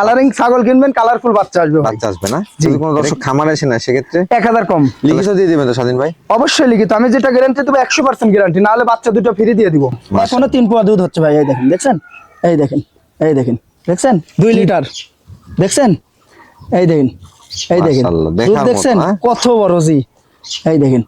Colouring ছাগল কিনবেন colourful বাচ্চা আসবে বাচ্চা আসবে না। যদি কোনো দর্শক খামার আসে না সেক্ষেত্রে এক হাজার কম। লিখিত দিয়ে দিবেন তো স্বাধীন ভাই? অবশ্যই লিখিত। আমি যেটা গ্যারান্টি দেবো একশো পার্সেন্ট গ্যারান্টি নাহলে বাচ্চা দুটো ফ্রি দিয়ে দিব। এখনও তিন পোয়া দুধ হচ্ছে ভাই এই দেখেন দেখছেন? এই দেখেন এই দেখেন দেখছেন? দুই লিটার। দেখছেন? এই দেখেন এই দেখেন। দুধ দেখছেন? হ্যাঁ? কত বড় জি। এই দেখেন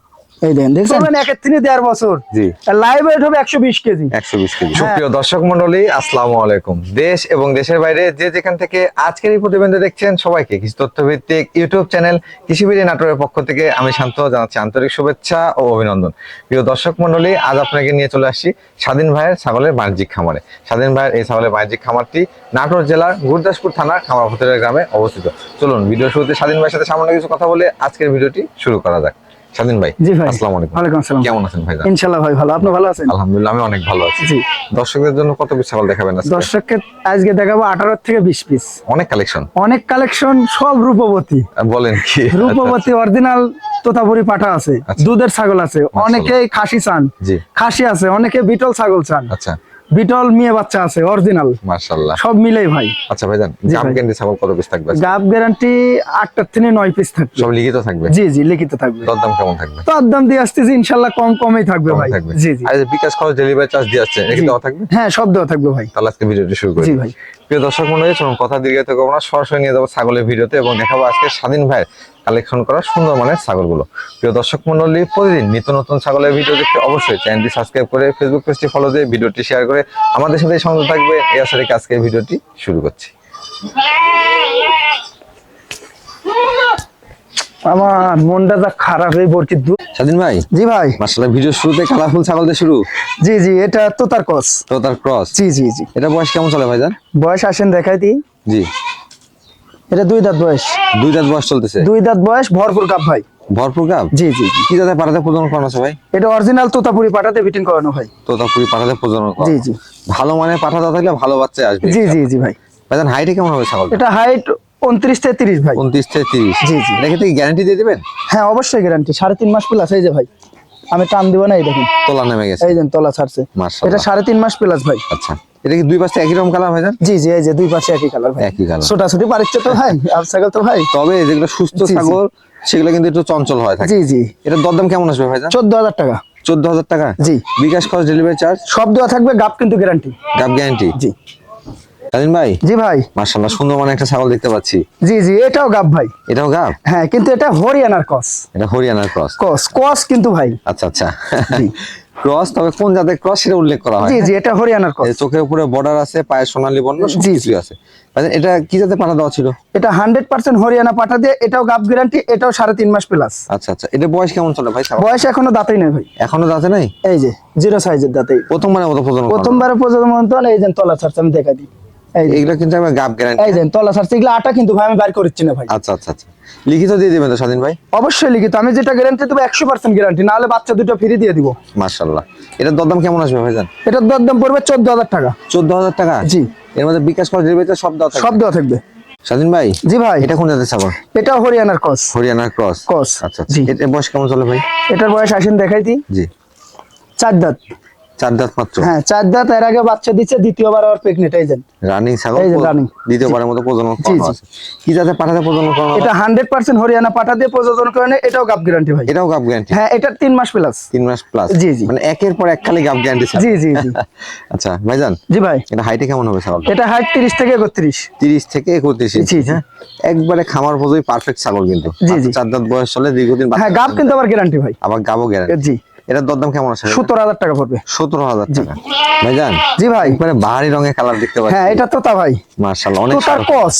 এই দেখেন দেখছেন? একের তিনি দেড় বছর। জি। লাইভ ওয়েট হবে একশো বিশ কেজি। একশো বিশ কেজি। হ্যাঁ। সুপ্রিয় দর্শক মন্ডলী আসসালামু আলাইকুম। দেশ এবং দেশের বাইরে যে যেখান থেকে আজকের এই প্রতিবেদন দেখছেন সবাইকে কৃষি ইউটিউব চ্যানেল কৃষিবিড়ি নাটোরের পক্ষ থেকে আমি শান্ত জানাচ্ছি আন্তরিক শুভেচ্ছা ও অভিনন্দন। প্রিয় দর্শক মন্ডলী আজ আপনাকে নিয়ে চলে আসছি স্বাধীন ভাইয়ের ছাগলের বাণিজ্যিক খামারে। স্বাধীন ভাইয়ের এই ছাগলের বাণিজ্যিক খামারটি নাটোর জেলার গুরদাসপুর থানার খামার গ্রামে অবস্থিত। চলুন ভিডিও শুরুতে স্বাধীন ভাইয়ের সাথে সামান্য কিছু কথা বলে আজকের ভিডিওটি শুরু করা যাক। স্বাধীন ভাই জি ভাই। আসসালামু আলাইকুম। ওয়ালাইকুম আসসালাম। কেমন আছেন ভাই ভাই ভালো। আপনি ভালো আছেন? আলহামদুলিল্লাহ আমি অনেক ভালো আছি। জি। দর্শকদের জন্য কত পিস ছাগল দেখাবেন আজকে? দর্শককে আজকে দেখাবো আঠারো থেকে বিশ পিস অনেক কালেকশন অনেক কালেকশন সব রূপবতী। বলেন কি? রূপবতী অরিজিনাল তোতাপুরি পাঠা আছে। আচ্ছা। দুধের ছাগল আছে। অনেকেই খাসি চান। জি। খাসি আছে অনেকে বিটল ছাগল চান। আচ্ছা। বিটল মেয়ে বাচ্চা আছে অরিজিনাল মাশাআল্লাহ। সব মিলেই ভাই। আচ্ছা ভাইজান জাম ভাই। ছাগল কত পিস থাকবে? গাব গ্যারান্টি আটটার থেকে নয় পিস থাকবে। সব লিখিত থাকবে? জি জি লিখিত থাকবে। দরদাম কেমন থাকবে? তো দাম দিয়ে আসতেছি ইনশাল্লাহ কম কমই থাকবে ভাই। জি জি। আর বিকাশ খরচ ডেলিভারি চার্জ দিয়ে আসছে এটা দেওয়া থাকবে? হ্যাঁ সব দেওয়া থাকবে ভাই। তাহলে আজকে ভিডিওটি শুরু করি। জি ভাই। প্রিয় দর্শক মন্ডলী, চলুন কথা দীর্ঘায়িত করব না। সরাসরি নিয়ে যাব ছাগলের ভিডিওতে এবং দেখাবো আজকে স্বাধীন ভাইয়ের কালেকশন করা সুন্দর মানের ছাগলগুলো। প্রিয় দর্শক মন্ডলী, প্রতিদিন নিত্য নতুন ছাগলের ভিডিও দেখতে অবশ্যই চ্যানেলটি সাবস্ক্রাইব করে ফেসবুক পেজটি ফলো দিয়ে ভিডিওটি শেয়ার করে আমাদের সাথে সঙ্গে থাকবে। এই আশা রেখে আজকের ভিডিওটি শুরু করছি। আমার মনটা যা খারাপ হয়ে দুধ স্বাধীন ভাই? জি ভাই। মাসাল্লাহ ভিডিও শুরুতে কালারফুল ছাগল দিয়ে শুরু। জি জি এটা তোতার ক্রস। তো তার ক্রস? জি জি জি। এটা বয়স কেমন চলে ভাইজান? বয়স আসেন দেখাই দিই। জি। এটা দুই দাঁত বয়স। দুই দাঁত বয়স চলতেছে? দুই দাঁত বয়স ভরপুর কাপ ভাই। ভরপুর কাপ? জি জি। কি দাদা পাঠাতে প্রজনন করানো আছে ভাই? এটা অরিজিনাল তোতাপুরি পাঠাতে বিটিং করানো ভাই তোতাপুরি পাঠাতে প্রজনন করা জি জি। ভালো মানের পাঠা দাদা থাকলে ভালো বাচ্চা আসবে। জি জি জি ভাই। ভাইজান হাইটে কেমন হবে ছাগল এটা হাইট উনত্রিশ থেকে তিরিশ ভাই। উনত্রিশ থেকে তিরিশ। জি, জি। কি গ্যারান্টি দিয়ে দিবেন? হ্যাঁ অবশ্যই গ্যারান্টি সাড়ে তিন মাস প্লাস এই যে ভাই আমি টান দিব না এই দেখুন। তোলা নেমে গেছে। এই যে তলা ছাড়ছে। এটা সাড়ে তিন মাস প্লাস ভাই। আচ্ছা। এটা কি দুই পাশে একই রকম কালার ভাইজান? জি জি এই যে দুই পাশে একই কালার ভাই। একই কালার পারিচ্ছে তো ভাই আর ছাগল তো ভাই। তবে যেগুলো সুস্থ। ছাগল সেগুলো কিন্তু একটু চঞ্চল হয় থাকে। জি জি। দরদাম কেমন আসবে চোদ্দ হাজার টাকা। চোদ্দ হাজার টাকা? জি। বিকাশ খরচ ডেলিভারি চার্জ সব দেওয়া থাকবে গাপ কিন্তু গ্যারান্টি গাপ গ্যারান্টি জি। ভাই? জি ভাই। মার্শাল্লাহ সুন্দর মানে একটা ছাগল দেখতে পাচ্ছি। জি জি এটাও গাপ ভাই। এটাও গাপ হ্যাঁ কিন্তু এটা হরিয়ানার কস এটা হরিয়ানার ক্রস? কস কস কিন্তু ভাই। আচ্ছা আচ্ছা। ক্রস তবে কোন জাতের ক্রস সেটা উল্লেখ করা হয়। জি জি এটা হরিয়ানার এই চোখের উপরে বর্ডার আছে পায়ের সোনালী বর্ণ জি, আছে। মানে এটা কি জাতে পাঠা দেওয়া ছিল? এটা হান্ড্রেড পার্সেন্ট হরিয়ানা পাঠা দিয়ে এটাও গাপ গ্যারান্টি এটাও সাড়ে তিন মাস প্লাস আচ্ছা আচ্ছা। এটা বয়স কেমন চলে ভাই? বয়স এখনও দাঁতই নেই ভাই। এখনও দাঁতে নাই? এই যে জিরো সাইজের দাঁতেই। প্রথমবারের মতো প্রজনন করানো। প্রথমবারে প্রজন্ম এই যে তলা ছাড়ছে আমি দেখা দিই। এই এগুলো কিন্তু আমার গাপ গ্যারান্টি এই যে তলা ছাড়ছে এগুলো আটা কিন্তু ভাই আমি বার করছি না ভাই। আচ্ছা আচ্ছা আচ্ছা। লিখিত দিয়ে দিবেন তো স্বাধীন ভাই? অবশ্যই লিখিত। আমি যেটা গ্যারান্টি দেবো একশো পার্সেন্ট গ্যারান্টি নাহলে বাচ্চা দুটো ফ্রি দিয়ে দিব। মার্শাল্লাহ এটার দরদাম কেমন আসবে ভাইজান এটার দরদাম পড়বে চোদ্দ হাজার টাকা। চোদ্দ হাজার টাকা? জি। এর মধ্যে বিকাশ খরচ ডেলিভারি সব দেওয়া সব দেওয়া থাকবে। স্বাধীন ভাই? জি ভাই। এটা কোন জাতের ছাগল? এটাও হরিয়ানার কস হরিয়ানার ক্রস। কস আচ্ছা আচ্ছা। জি। এটার বয়স কেমন চলে ভাই? এটার বয়স আসেন দেখাই দিই। জি। চার দাঁত। চার দাঁত মাত্র? হ্যাঁ চার দাঁত এর আগে বাচ্চা দিচ্ছে দ্বিতীয়বার আবার প্রেগনেন্ট এই রানিং ছাগল প্রজ- দ্বিতীয়বারের মতো প্রজনন করানো আছে। কি জাতে পাঠাতে প্রজনন করানো এটা হান্ড্রেড পার্সেন্ট হরিয়ানা পাঠা দিয়ে প্রযোজন করে নেয়, এটাও গাপ গ্যারান্টি ভাই। এটাও গাপ গ্যারান্টি হ্যাঁ তিন মাস প্লাস মাস প্লাস জি, জি। মানে একের পর এক খালি গাপ গ্যারান্টি জি জি জি। আচ্ছা ভাইজান জি ভাই। এটা হাইটে কেমন হবে ছাগল এটা হাইট তিরিশ থেকে একত্রিশ। তিরিশ থেকে একত্রিশ জি, জি। হ্যাঁ? একবারে খামার পর্যন্ত পারফেক্ট ছাগল কিন্তু। জি, জি। চার দাঁত বয়স চলে দীর্ঘদিন হ্যাঁ গাপ কিন্তু আবার গ্যারান্টি ভাই। আবার গাবো গ্যারান্টি জি। এটার দরদাম কেমন আছে? সত্তর হাজার টাকা পড়বে। সতেরো হাজার টাকা। ভাইজান জি ভাই। মানে বাহারি রঙের কালার দেখতে পাচ্ছি। হ্যাঁ এটা তোতা ভাই। মার্শাল্লাহ অনেক। কস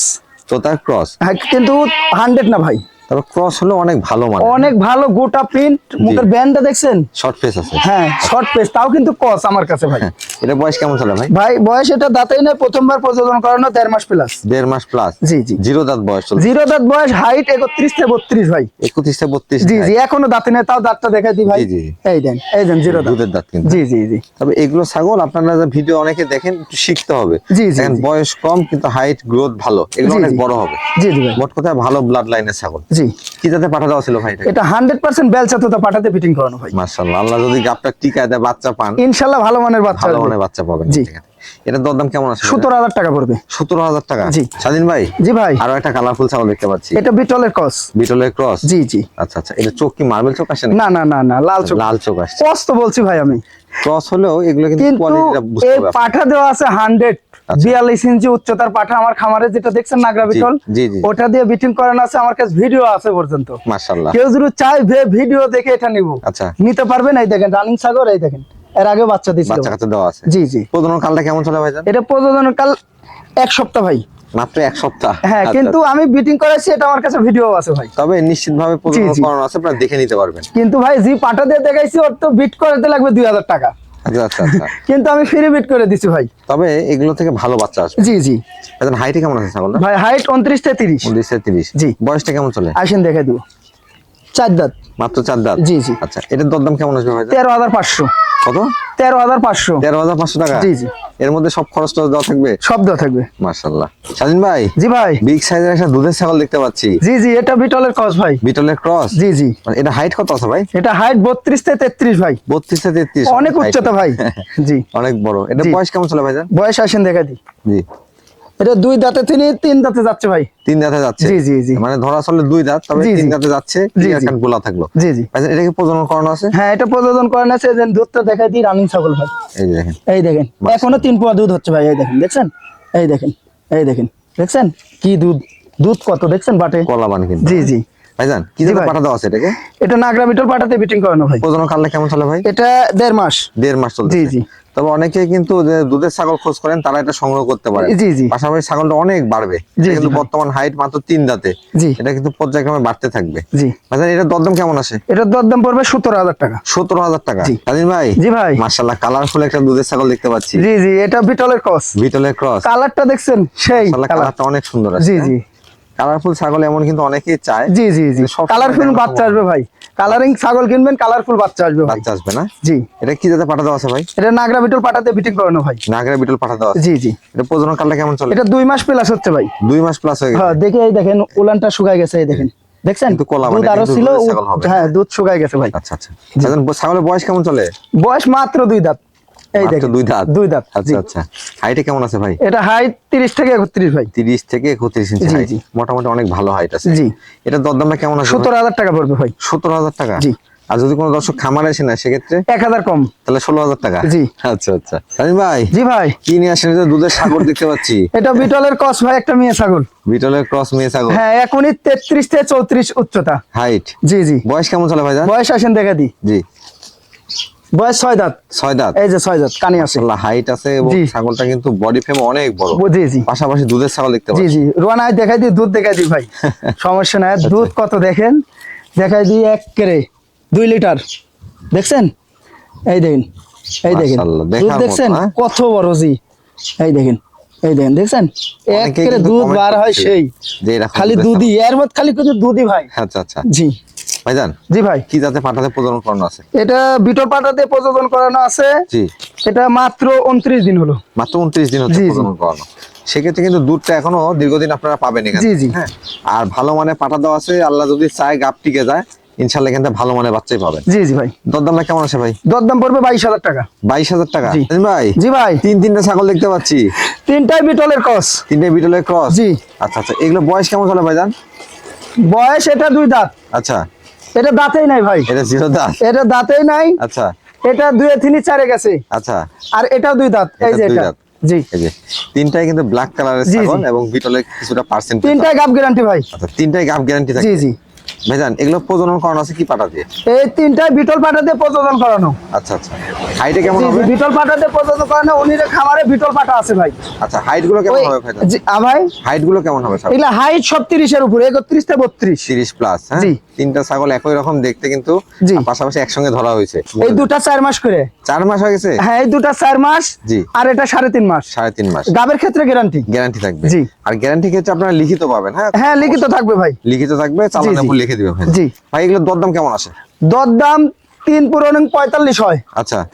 তোতার ক্রস। হ্যাঁ কিন্তু হান্ড্রেড না ভাই। তবে ক্রস হলে অনেক ভালো মানে অনেক ভালো গোটা প্রিন্ট মুখের ব্যান্ডটা দেখছেন? শর্ট ফেস আছে। হ্যাঁ শর্ট তাও কিন্তু কস আমার কাছে ভাই। হ্যাঁ, এটা বয়স কেমন চলে ভাই? ভাই বয়স এটা দাঁতেই প্রথমবার প্রযোজন করানো দেড় মাস প্লাস দেড় মাস প্লাস জি জি। জিরো দাঁত বয়স চলে। জিরো দাঁত বয়স হাইট একত্রিশ থেকে বত্রিশ ভাই। একত্রিশ থেকে বত্রিশ জি জি এখনও দাঁতে তাও দাঁতটা দেখাই দিই ভাই। জি। এই দেন এই দেন জিরো দাঁত। দুধের দাঁত কিন্তু। জি জি জি। তবে এগুলো ছাগল আপনারা যে ভিডিও অনেকে দেখেন একটু শিখতে হবে। জি, জি, বয়স কম কিন্তু হাইট গ্রোথ ভালো। এগুলো অনেক বড় হবে। জি জি মোট কথা ভালো ব্লাড লাইনের ছাগল। জি কি যাতে পাঠা দেওয়া ছিল ভাই এটা এটা হান্ড্রেড পার্সেন্ট বেলচা তো পাঠাতে ফিটিং করানো ভাই মাশাআল্লাহ আল্লাহ যদি গাপটা টিকায় দেয় বাচ্চা পান ইনশাল্লাহ ভালো মানের বাচ্চা ভালো আসবে। মানে বাচ্চা পাবেন জি। ঠিক দরদাম কেমন আছে সতেরো হাজার টাকা পড়বে। সতেরো হাজার টাকা? জি। স্বাধীন ভাই? জি ভাই। আরও একটা কালারফুল ছাগল দেখতে পাচ্ছি। এটা বিটলের কস বিটলের ক্রস জি জি। আচ্ছা আচ্ছা। এটা চোখ কি মার্বেল চোখ আসে না না না না না লাল চোখ। লাল চোখ আসছে। কস তো বলছি ভাই আমি। ক্রস হলেও এগুলো কিন্তু কিন্তু কোয়ালিটিটা বুঝতে এই পাঠা দেওয়া আছে হান্ড্রেড আচ্ছা। বিয়াল্লিশ ইঞ্চি উচ্চতার পাঠা আমার খামারে যেটা দেখছেন নাগরা বিটল। ওটা দিয়ে বিটিং করানো আছে আমার কাছে ভিডিও আছে পর্যন্ত। মাশাআল্লাহ। কেউ যদি চাই ভিডিও দেখে এটা নিব। আচ্ছা। নিতে পারবেন এই দেখেন রানিং সাগর এই দেখেন। এর আগে বাচ্চা দিছিল বাচ্চা কাছে দেওয়া আছে। জি জি। প্রজনন কালটা কেমন চলে ভাইজান? এটা প্রযোজন কাল এক সপ্তাহ ভাই। মাত্র এক সপ্তাহ? হ্যাঁ আচ্ছা, কিন্তু আমি বিটিং করেছি এটা আমার কাছে ভিডিও আছে ভাই। তবে নিশ্চিত ভাবে প্রজনন করানো আছে আপনারা দেখে নিতে পারবেন। কিন্তু ভাই জি পাটা দিয়ে দেখাইছি ওর তো বিট করতে লাগবে দুই হাজার টাকা। আচ্ছা আচ্ছা আচ্ছা। কিন্তু আমি ফ্রি বিট করে দিছি ভাই। তবে এগুলো থেকে ভালো বাচ্চা আসবে। জি জি। ভাইজান হাইটে কেমন আছে ছাগলটা? ভাই হাইট উনত্রিশ থেকে তিরিশ। উনত্রিশ থেকে তিরিশ। জি। বয়সটা কেমন চলে? আসেন দেখে দিব। চার দাঁত। মাত্র চার দাঁত? জি, জি। আচ্ছা এটার দরদাম কেমন আসবে হাজার পাঁচশো। কত? তেরো হাজার পাঁচশো। তেরো হাজার পাঁচশো টাকা? জি, জি। এর মধ্যে সব খরচটা দেওয়া থাকবে? শব্দ থাকবে। মার্শাল্লাহ স্বাধীন ভাই? জি ভাই। বিগ সাইজের একটা দুধের ছাগল দেখতে পাচ্ছি। জি জি এটা বিটলের ক্রস ভাই। বিটলের ক্রস? জি জি। এটা হাইট কত আছে ভাই? এটা হাইট বত্রিশ থেকে তেত্রিশ ভাই। বত্রিশ থেকে তেত্রিশ। অনেক উচ্চতা ভাই। জি। অনেক বড়। এটা বয়স কেমন চলে ভাইজান বয়স আসেন দেখা দি। জি। এটা দুই দাঁতে তিনি তিন দাঁতে যাচ্ছে ভাই। তিন দাঁতে যাচ্ছে? জি, জি, জি। মানে ধরা চলে দুই দাঁত তবে তিন দাঁতে যাচ্ছে জি, ক্লিয়ার জি। কাট গোলা থাকল। জি জি। আচ্ছা এটা কি প্রজনন করানো আছে? হ্যাঁ এটা প্রজনন করানো আছে যে দুধটা দেখাই দিই রানিং ছাগল ভাই। এই দেখেন। এই দেখেন এখনও তিন পোয়া দুধ হচ্ছে ভাই এই দেখেন দেখছেন? এই দেখেন এই দেখেন দেখছেন? কি দুধ দুধ কত দেখছেন বাটে? কলা বান কিন্তু। জি জি। ভাইজান কি দেওয়া আছে এটাকে? এটা নাগরা বিটল বিটিং করানো ভাই। প্রজনন কালটা কেমন চলে ভাই? এটা দেড় মাস। দেড় মাস চলছে জি, জি। তবে অনেকে কিন্তু দুধের ছাগল খোঁজ করেন তারা এটা সংগ্রহ করতে পারে। জি, জি। পাশাপাশি ছাগলটা অনেক বাড়বে। কিন্তু বর্তমান হাইট মাত্র তিন দাঁতে। এটা কিন্তু পর্যায়ক্রমে বাড়তে থাকবে। জি। ভাইজান এটা দরদাম কেমন আসে এটার দরদাম পড়বে সতেরো হাজার টাকা। সতেরো হাজার টাকা। স্বাধীন ভাই জি ভাই। কালারফুল একটা দুধের ছাগল দেখতে পাচ্ছি। জি জি এটা বিটলের কস বিটলের ক্রস কালারটা দেখছেন সেই কালারটা অনেক সুন্দর আছে জি জি। কালারফুল ছাগল এমন কিন্তু অনেকেই চায়। জি জি জি। কালারফুল বাচ্চা আসবে ভাই। কালারিং ছাগল কিনবেন কালারফুল বাচ্চা আসবে বাচ্চা আসবে না? জি। এটা কি যাতে পাঠা দেওয়া আছে ভাই? এটা নাগরা বিটল পাঠাতে বিটিং করানো ভাই নাগরা বিটল পাঠা দেওয়া আছে। জি জি। এটা প্রজনন কালটা কেমন চলে? এটা দুই মাস প্লাস হচ্ছে ভাই। দুই মাস প্লাস হয়ে গেছে। হ্যাঁ দেখে এই দেখেন উলানটা শুকায় গেছে এই দেখেন। দেখছেন? কিন্তু কলা দুধ মানে আরও ছিল। হ্যাঁ দুধ শুকায় গেছে ভাই। আচ্ছা আচ্ছা। ছাগলের বয়স কেমন চলে? বয়স মাত্র দুই দাঁত। এই দেখেন দুই দাঁত? দুই দাঁত আচ্ছা আচ্ছা। হাইটে কেমন আছে ভাই? এটা হাইট তিরিশ থেকে একত্রিশ ভাই। তিরিশ থেকে একত্রিশ ইঞ্চি হাইট। মোটামুটি অনেক ভালো হাইট আছে। জি। এটা দরদামটা কেমন আছে সতেরো হাজার টাকা পড়বে ভাই। সতেরো হাজার টাকা? জি। আর যদি কোনো দর্শক খামারে আসে না সেক্ষেত্রে? এক হাজার কম। তাহলে ষোলো হাজার টাকা। জি। আচ্ছা আচ্ছা। ভাই জি ভাই। কি নিয়ে আসেন? যে দুধের সাগর দেখতে পাচ্ছি। এটা বিটলের ক্রস ভাই একটা মেয়ে ছাগল। বিটলের ক্রস মেয়ে ছাগল। হ্যাঁ এখনই তেত্রিশ থেকে চৌত্রিশ উচ্চতা। হাইট। জি জি। বয়স কেমন চলে ভাই বয়স আসেন দেখা দি। জি। বয়স ছয় দাঁত। ছয় দাঁত। এই যে ছয় দাঁত কানি আছে। হাইট আছে এবং ছাগলটা কিন্তু বডি ফ্রেম অনেক বড়। জি জি। পাশাপাশি দুধের ছাগল দেখতে জি পাচ্ছি। জি। রোয়ানায় দেখাই দিই দুধ দেখাই দিই ভাই। সমস্যা নাই। দুধ কত দেখেন? দেখাই দিই এক কেরে দুই লিটার। দেখছেন? এই দেখেন। এই দেখেন। দুধ দেখছেন? হ্যাঁ? কত বড় জি। এই দেখেন। এই দেখেন দেখছেন? এক কিন্তু দুধ বার হয় সেই। খালি দুধই। এর মধ্যে খালি কিন্তু দুধই ভাই। আচ্ছা আচ্ছা। জি। ভাইজান? জি ভাই। কি যাতে পাঠাতে প্রজনন করানো আছে? এটা বিটল পাটাতে প্রযোজন করানো আছে। জি। এটা মাত্র উনত্রিশ দিন হলো। মাত্র উনত্রিশ দিন হচ্ছে। প্রজনন করানো। সেক্ষেত্রে কিন্তু দুধটা এখনও দীর্ঘদিন আপনারা পাবেন এখানে। জি, জি। হ্যাঁ? আর ভালো মানে পাঠা দেওয়া আছে আল্লাহ যদি চায় গাপ টিকে যায় ইনশাল্লাহ এখান থেকে ভালো মানে বাচ্চাই পাবেন। জি জি ভাই। দরদামটা কেমন আছে ভাই? দরদাম পড়বে বাইশ হাজার টাকা। বাইশ হাজার টাকা? জি। ভাই? জি ভাই। তিন তিনটা ছাগল দেখতে পাচ্ছি। তিনটাই বিটলের কস তিনটে বিটলের ক্রস? জি। আচ্ছা আচ্ছা। এগুলো বয়স কেমন চলে ভাইজান? বয়স এটা দুই দাঁত। আচ্ছা। এটা দাঁতেই নাই ভাই। এটা জিরো দাঁত? এটা দাঁতেই নাই। আচ্ছা। এটা দুয়ে তিনি চারে গেছে। আচ্ছা। আর এটাও দুই দাঁত। এই যে এটা। জি। এই যে তিনটাই কিন্তু ব্ল্যাক কালারের। ছাগল এবং বিটলের কিছুটা পার্সেন্ট তিনটাই গাব গ্যারান্টি ভাই। আচ্ছা তিনটাই গাব গ্যারান্টি থাকে জি জি। ভাইজান এগুলো প্রজনন করানো আছে কি পাঠা দিয়ে? এই তিনটাই বিটল পাটাতে প্রযোজন করানো। আচ্ছা আচ্ছা। হাইটে কেমন হবে? বিটল পাটাতে প্রযোজন করানো উনি খামারে বিটল পাটা আছে ভাই। আচ্ছা হাইটগুলো কেমন হবে ভাইজান? জি ভাই। হাইটগুলো কেমন হবে এগুলা হাইট সব তিরিশের উপরে একত্রিশ থেকে বত্রিশ। তিরিশ প্লাস হ্যাঁ। তিনটা ছাগল একই রকম দেখতে কিন্তু পাশাপাশি একসঙ্গে ধরা হয়েছে। এই দুটা চার মাস করে। চার মাস হয়ে গেছে? হ্যাঁ এই দুটা চার মাস জি। আর এটা সাড়ে তিন মাস। সাড়ে তিন মাস। গাবের ক্ষেত্রে গ্যারান্টি গ্যারান্টি থাকবে। জি। আর গ্যারান্টি ক্ষেত্রে আপনারা লিখিত পাবেন হ্যাঁ? হ্যাঁ লিখিত থাকবে ভাই। লিখিত থাকবে চালানের জি। উপর দিবেন দিবে ভাই। জি। ভাই এগুলো দরদাম কেমন আছে? দরদাম তিন পুরো পঁয়তাল্লিশ হয়। আচ্ছা।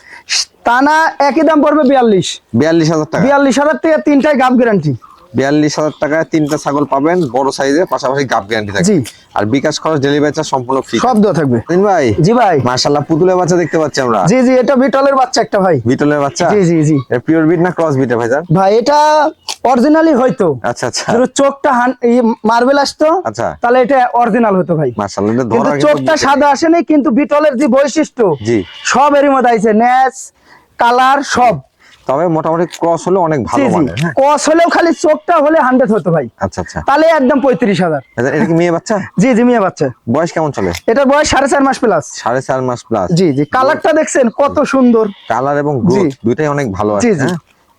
টানা একই দাম পড়বে বিয়াল্লিশ। বিয়াল্লিশ হাজার টাকা। বিয়াল্লিশ হাজার থেকে তিনটাই গাম গ্যারান্টি বিয়াল্লিশ হাজার টাকায় তিনটা ছাগল পাবেন বড় সাইজে পাশাপাশি গাপ গ্যারান্টি থাকবে। আর বিকাশ খরচ ডেলিভারি চার্জ সম্পূর্ণ ফ্রি সব দেওয়া থাকবে। ভাই? জি ভাই। মাশাল্লাহ পুতুলের বাচ্চা দেখতে পাচ্ছি আমরা। জি জি এটা বিটলের বাচ্চা একটা ভাই। বিটলের বাচ্চা? জি জি জি। পিওর বিট না ক্রস বিটে ভাইজান? ভাই এটা অরিজিনালি হয়তো আচ্ছা আচ্ছা। যদি চোখটা মার্বেল আসতো। আচ্ছা। তাহলে এটা অরিজিনাল হতো ভাই। মাশাল্লাহ এটা কিন্তু চোখটা সাদা আসেনি কিন্তু বিটলের যে বৈশিষ্ট্য জি। সব এরই মধ্যে আইছে। ন্যাচ কালার সব। তবে মোটামুটি ক্রস হলে অনেক ভালো মানে হ্যাঁ। কস হলেও খালি চোখটা হলে হান্ড্রেড হতো ভাই। আচ্ছা আচ্ছা। তাহলে একদম পঁয়ত্রিশ হাজার। এটা কি মেয়ে বাচ্চা? জি জি মিয়া বাচ্চা। বয়স কেমন চলে? এটার বয়স সাড়ে চার মাস প্লাস সাড়ে চার মাস প্লাস জি জি। কালারটা দেখছেন কত সুন্দর। কালার এবং গ্রোথ দুটোই দুইটাই অনেক ভালো আছে জি, জি।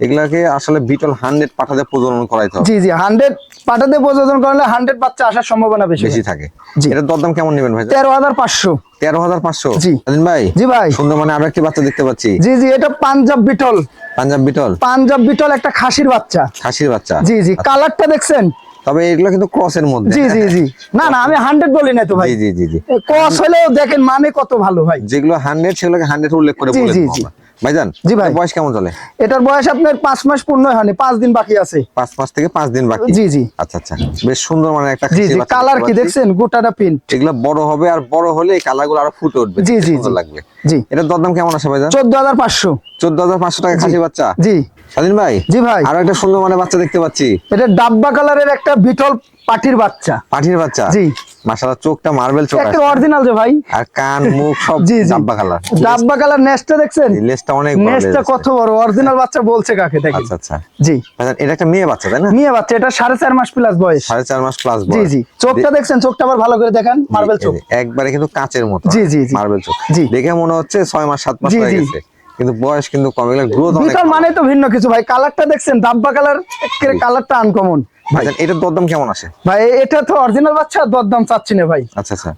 এগুলাকে আসলে বিটল হান্ড্রেড পাঠাতে প্রজনন করাইতে হবে। জি জি হান্ড্রেড পাঠাতে প্রযোজন করলে হান্ড্রেড বাচ্চা আসার সম্ভাবনা বেশি বেশি থাকে। জি। এটার দরদাম কেমন নেবেন ভাই? তেরো হাজার পাঁচশো। তেরো হাজার পাঁচশো? জি। ভাই জি ভাই। সুন্দর মানে আরও একটি বাচ্চা দেখতে পাচ্ছি। জি জি এটা পাঞ্জাব বিটল পাঞ্জাব বিটল পাঞ্জাব বিটল একটা খাসির বাচ্চা। খাসির বাচ্চা। জি জি কালারটা দেখছেন? তবে এগুলো কিন্তু ক্রসের মধ্যে। জি জি জি। না না আমি হান্ড্রেড বলি না তো ভাই। জি জি জি ক্রস হলেও দেখেন মানে কত ভালো ভাই। যেগুলো হান্ড্রেড সেগুলোকে হান্ড্রেড উল্লেখ করে বলে জি, জি। ভাইজান জি ভাই। বয়স কেমন চলে? এটার বয়স আপনার পাঁচ মাস পূর্ণ হয়নি পাঁচ দিন বাকি আছে। পাঁচ মাস থেকে পাঁচ দিন বাকি। জি, জি। আচ্ছা আচ্ছা। বেশ সুন্দর মানে একটা জি জি। কালার কি দেখছেন? গোটাটা প্রিন্ট এগুলো বড় হবে আর বড় হলে এই কালারগুলো আরও ফুটে উঠবে। জি, জি, লাগবে। জি। এটার দরদাম কেমন আছে ভাইজান? চোদ্দ হাজার পাঁচশো। চোদ্দ হাজার পাঁচশো টাকা খাসি বাচ্চা? জি। স্বাধীন ভাই? জি ভাই। আরও একটা সুন্দর মানে বাচ্চা দেখতে পাচ্ছি। এটা ডাব্বা কালারের একটা বিটল পাটির বাচ্চা। পাঠির বাচ্চা? জি। মাশাআল্লাহ চোখটা মার্বেল চোখ একটা অরিজিনাল যে ভাই। আর কান মুখ সব ডাব্বা কালার ডাব্বা কালার নেস্টটা দেখছেন? লেজটা অনেক বড় নেস্টটা কত বড়? অরিজিনাল বাচ্চা বলছে কাকে দেখেন আচ্ছা আচ্ছা। জি। ভাইজান, এটা একটা মেয়ে বাচ্চা তাই না? নিয়ে বাচ্চা এটা সাড়ে চার মাস প্লাস বয়স। সাড়ে চার মাস প্লাস জি জি। চোখটা দেখছেন? চোখটা আবার ভালো করে দেখান মার্বেল চোখ। একবারে কিন্তু কাচের মতো। জি, জি। মার্বেল চোখ। জি। দেখে মনে হচ্ছে ছয় মাস সাত মাস হয়ে গেছে। কিন্তু বয়স কিন্তু কম এগুলো গ্রোথ অনেক মানে তো ভিন্ন কিছু ভাই। কালারটা দেখছেন? ডাব্বা কালার কালারটা আনকমন ভাইজান, এটার দরদাম কেমন আসে? ভাই এটা তো অরিজিনাল বাচ্চা দরদাম চাচ্ছি না ভাই। আচ্ছা আচ্ছা।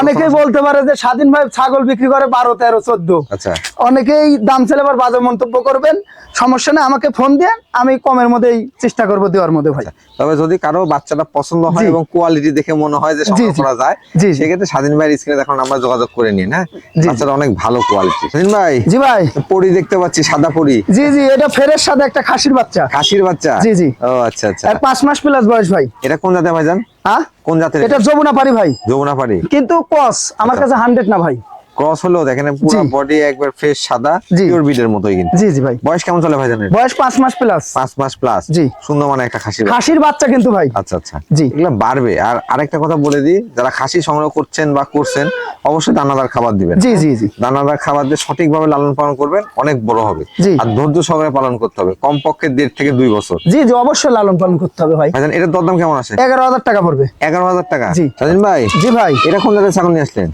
অনেকেই বলতে পারে যে স্বাধীন ভাই ছাগল বিক্রি করে বারো তেরো চোদ্দ। আচ্ছা। অনেকেই দাম আবার বাজে মন্তব্য করবেন। সমস্যা নেই আমাকে ফোন দিয়ে আমি কমের মধ্যেই চেষ্টা করব দেওয়ার মধ্যে ভাই। তবে যদি কারও বাচ্চাটা পছন্দ হয় এবং কোয়ালিটি দেখে মনে হয় যে সংগ্রহ করা যায় জি, জি। সেক্ষেত্রে স্বাধীন ভাইয়ের স্ক্রিনে দেখুন আমরা যোগাযোগ করে নিন হ্যাঁ বাচ্চাটা অনেক ভালো কোয়ালিটি স্বাধীন ভাই জি ভাই। পরি দেখতে পাচ্ছি সাদা পরি। জি জি এটা ফেরের সাথে একটা খাসির বাচ্চা। খাসির বাচ্চা? জি, জি। ও আচ্ছা আচ্ছা। আর পাঁচ মাস প্লাস বয়স ভাই। এটা কোন জাতের ভাইজান? হ্যাঁ? কোন জাতের এটা যমুনা পারি ভাই। যমুনা পারি। কিন্তু কস আমার আচ্ছা। কাছে হান্ড্রেড না ভাই। ক্রস হলো দেখেন পুরো বডি একবার ফ্রেশ সাদা। পিওর বিডের মতোই কিন্তু। জি জি ভাই। বয়স কেমন চলে ভাইজান এর? বয়স পাঁচ মাস প্লাস পাঁচ মাস প্লাস জি। সুন্দর মানে একটা খাসি বাচ্চা। খাসির বাচ্চা কিন্তু ভাই। আচ্ছা আচ্ছা। জি। এগুলো বাড়বে। আর আরেকটা কথা বলে দিই যারা খাসি সংগ্রহ করছেন বা করছেন অবশ্যই দানাদার খাবার দিবেন। জি জি জি। দানাদার খাবার দিয়ে সঠিকভাবে লালন পালন করবেন অনেক বড় হবে। জি। আর ধৈর্য সহকারে পালন করতে হবে। কমপক্ষে দেড় থেকে দুই বছর। জি জি অবশ্যই লালন পালন করতে হবে ভাই। ভাইজান এটার দরদাম কেমন আছে এগারো হাজার টাকা পড়বে। এগারো হাজার টাকা? জি। ভাই জি ভাই। এটা কোন জাতের ছাগল নিয়ে আসলেন?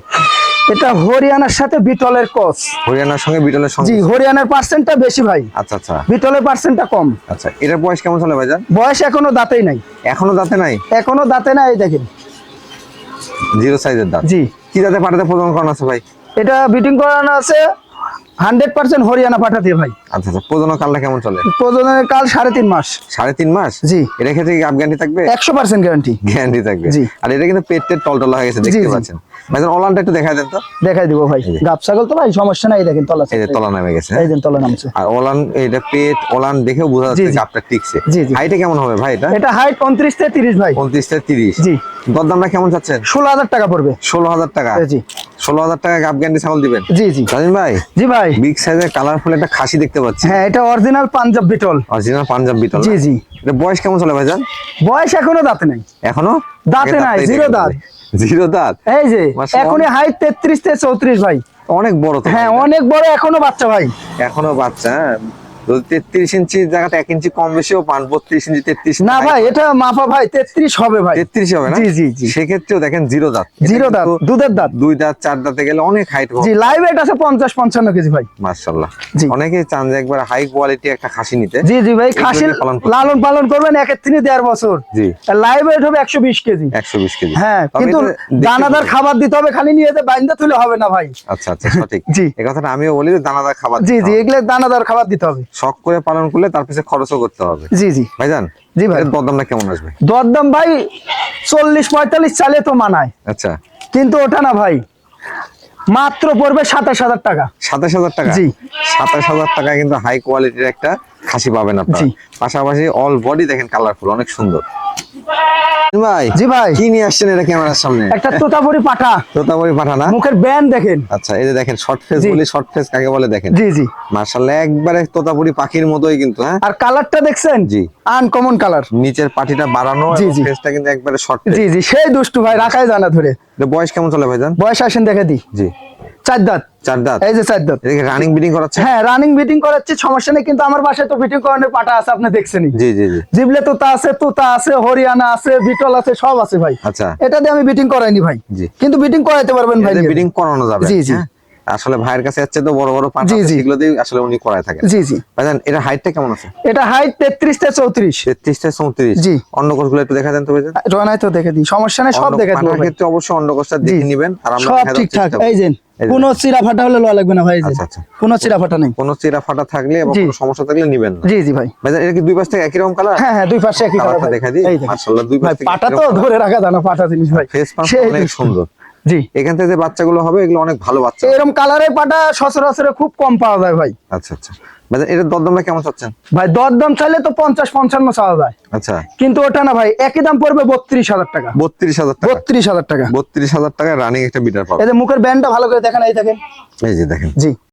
এটা হরিয়ানার সাথে বিটলের কস হরিয়ানার সঙ্গে বিটলের সঙ্গে জি হরিয়ানার পার্সেন্টটা বেশি ভাই। আচ্ছা আচ্ছা। বিটলের পার্সেন্টটা কম। আচ্ছা এটার বয়স কেমন চলে ভাইজান? বয়স এখনও দাঁতেই নাই। এখনও দাঁতে নাই? এখনও দাঁতে নাই এই দেখেন। জিরো সাইজের দাঁত। জি। কি দাঁতে পাঠাতে প্রদান করানো আছে ভাই? এটা বিটিং করানো আছে হান্ড্রেড পার্সেন্ট হরিয়ানা পাঠাতে ভাই। আচ্ছা আচ্ছা প্রজনন কালটা কেমন চলে? প্রজনের কাল সাড়ে তিন মাস। সাড়ে তিন মাস? জি। এটা ক্ষেত্রে কি গাপ গ্যারান্টি থাকবে? একশো পার্সেন্ট গ্যারান্টি গ্যারান্টি থাকবে। জি। আর এটা কিন্তু পেটের টলটলা হয়ে গেছে দেখতে পাচ্ছেন। ভাইজান অলানটা একটু দেখাই দেন তো। দেখাই দিব ভাই। গাব ছাগল তো ভাই সমস্যা নাই দেখেন তলা এই যে তলা নামে গেছে এই দিন তলা নামছে। আর ওলান এটা পেট ওলান দেখেও বোঝা যাচ্ছে জি, জি। টিকছে। জি, জি। হাইটে কেমন হবে ভাই এটা? এটা হাইট উনত্রিশ থেকে তিরিশ ভাই। পঁয়ত্রিশ থেকে তিরিশ। জি। দরদামটা কেমন চাচ্ছেন? ষোলো হাজার টাকা পড়বে। ষোলো হাজার টাকা। জি ষোলো হাজার টাকা ছাগল দিবেন? জি জি। ভাই? জি ভাই। বিগ সাইজের কালারফুল একটা খাসি দেখতে পাচ্ছি। হ্যাঁ এটা অরিজিনাল পাঞ্জাব বিটল অরিজিনাল পাঞ্জাব বিটল জি জি। এটা বয়স কেমন চলে ভাইজান? বয়স এখনও দাঁতে নাই। এখনও? দাঁতে নাই, জিরো দাঁত। জিরো দাঁত? এই যে এখনই হাইট তেত্রিশ থেকে চৌত্রিশ ভাই। অনেক বড় হ্যাঁ অনেক বড় এখনও বাচ্চা ভাই। এখনও বাচ্চা হ্যাঁ। যদি তেত্রিশ ইঞ্চি জায়গাটা এক ইঞ্চি কম বেশিও পান বত্রিশ ইঞ্চি তেত্রিশ না ভাই এটা মাপা ভাই তেত্রিশ হবে ভাই। তেত্রিশ হবে না? জি, জি, জি। সেক্ষেত্রেও দেখেন জিরো দাঁত। জিরো দাঁত দুধের দাঁত। দুই দাঁত চার দাঁতে গেলে অনেক হাইট জি লাইভ ওয়েট আছে পঞ্চাশ পঞ্চান্ন কেজি ভাই। মার্শাল্লাহ জি। অনেকেই চান যে একবার হাই কোয়ালিটি একটা খাসি নিতে। জি জি ভাই করতে। লালন পালন করবেন একের থেকে দেড় বছর। জি। লাইভ ওয়েট হবে একশো বিশ কেজি। একশো বিশ কেজি। হ্যাঁ কিন্তু দানাদার খাবার দিতে হবে খালি নিয়ে যেতে বাইন্দা তুলে হবে না ভাই। আচ্ছা আচ্ছা সঠিক। জি। এই কথাটা আমিও বলি দানাদার খাবার জি জি এগুলো দানাদার খাবার দিতে হবে। শখ করে পালন করলে তার পিছনে খরচও করতে হবে। জি জি। ভাই ভাইজান জি ভাই। দরদামটা কেমন আসবে? দরদাম ভাই চল্লিশ পঁয়তাল্লিশ চালে তো মানায়। আচ্ছা। কিন্তু ওটা না ভাই মাত্র পড়বে সাতাশ হাজার টাকা। সাতাশ হাজার টাকা? জি। সাতাশ হাজার টাকায় কিন্তু হাই কোয়ালিটির একটা খাসি পাবেন আপনারা। পাশাপাশি অল বডি দেখেন কালারফুল অনেক সুন্দর। ভাই। জি ভাই। কি নিয়ে আসছেন এটা ক্যামেরার সামনে? একটা তোতাপুরি পাঠা। তোতাবড়ি পাঠানা মুখের ব্যান্ড দেখেন। আচ্ছা এই যে দেখেন শর্ট ফেস। বলি শর্ট ফেস কাকে বলে দেখেন? জি জি। মার্শাল্লাহ একবারে তোতাপুরি পাখির মতোই কিন্তু হ্যাঁ? আর কালারটা দেখছেন? জি। আনকমন কালার নিচের পাটিটা বাড়ানো জি, জি। ফেসটা কিন্তু একবারে শর্ট জি জি সেই দুষ্টু ভাই রাখাই জানা ধরে। বয়স কেমন চলে ভাইজান? বয়স আসেন দেখে দি। জি। চার দাঁত। চার দাঁত? এই যে চার দাঁত। রানিং বিডিং করাচ্ছে? হ্যাঁ রানিং মিটিং করাচ্ছি সমস্যা নেই কিন্তু আমার বাসায় তো মিটিং করানোর পাটা আছে আপনি দেখছেনই। জি জি জি। জিবলে তোতা আছে তোতা আছে হরিয়ানা আছে বিটল আছে সব আছে ভাই। আচ্ছা। এটা দিয়ে আমি বিটিং করাইনি ভাই। জি। কিন্তু বিটিং করাইতে পারবেন ভাই দিয়ে। করানো যাবে। জি, জি। হ্যাঁ? আসলে ভাইয়ের কাছে যাচ্ছে তো বড় বড় পাটা জি, আছে, জি। সেগুলো দিয়ে আসলে উনি করায় থাকেন। জি জি। ভাইজান এটা হাইটটা কেমন আছে? এটা হাইট তেত্রিশ থেকে চৌত্রিশ। তেত্রিশ থেকে চৌত্রিশ। জি। অন্য কোষগুলো একটু দেখা দেন তো ভাইজান। তো দেখে দিই সমস্যা নেই সব দেখে দিই ক্ষেত্রে অবশ্যই অন্য কোষটা জি। দেখে নিবেন আর আমরা সব ঠিকঠাক। এই এই যে। কোনো চিরা ফাটা হলে লাগবে না ভাই আচ্ছা, আচ্ছা। কোনো চিরা ফাটা নেই। কোনো চিরা ফাটা থাকলে এবং কোনো সমস্যা থাকলে নিবেন না। জি জি ভাই। ভাইজান এটা কি দুই পাশ থেকে একই রকম কালার হ্যাঁ হ্যাঁ দুই পাশে একই কালারটা কালার দেখা দিই। মাশাআল্লাহ দুই পাশ থেকে পাটা তো ধরে রাখা জানা পাটা জিনিস ভাই। ফেস অনেক সুন্দর। জি। এখান থেকে যে বাচ্চাগুলো হবে এগুলো অনেক ভালো বাচ্চা। এরকম কালারের পাটা সচরাচর খুব কম পাওয়া যায় ভাই। আচ্ছা আচ্ছা। দরদামটা কেমন চাচ্ছেন? ভাই দরদাম চাইলে তো পঞ্চাশ পঞ্চান্ন চাওয়া যায়। আচ্ছা। কিন্তু ওটা না ভাই একই দাম পড়বে বত্রিশ হাজার টাকা। বত্রিশ হাজার টাকা। বত্রিশ হাজার টাকা। বত্রিশ হাজার টাকা রানিং একটা বিটার পাবে মুখের ব্যান্ডটা ভালো করে দেখেন এই দেখেন। এই যে দেখেন। জি।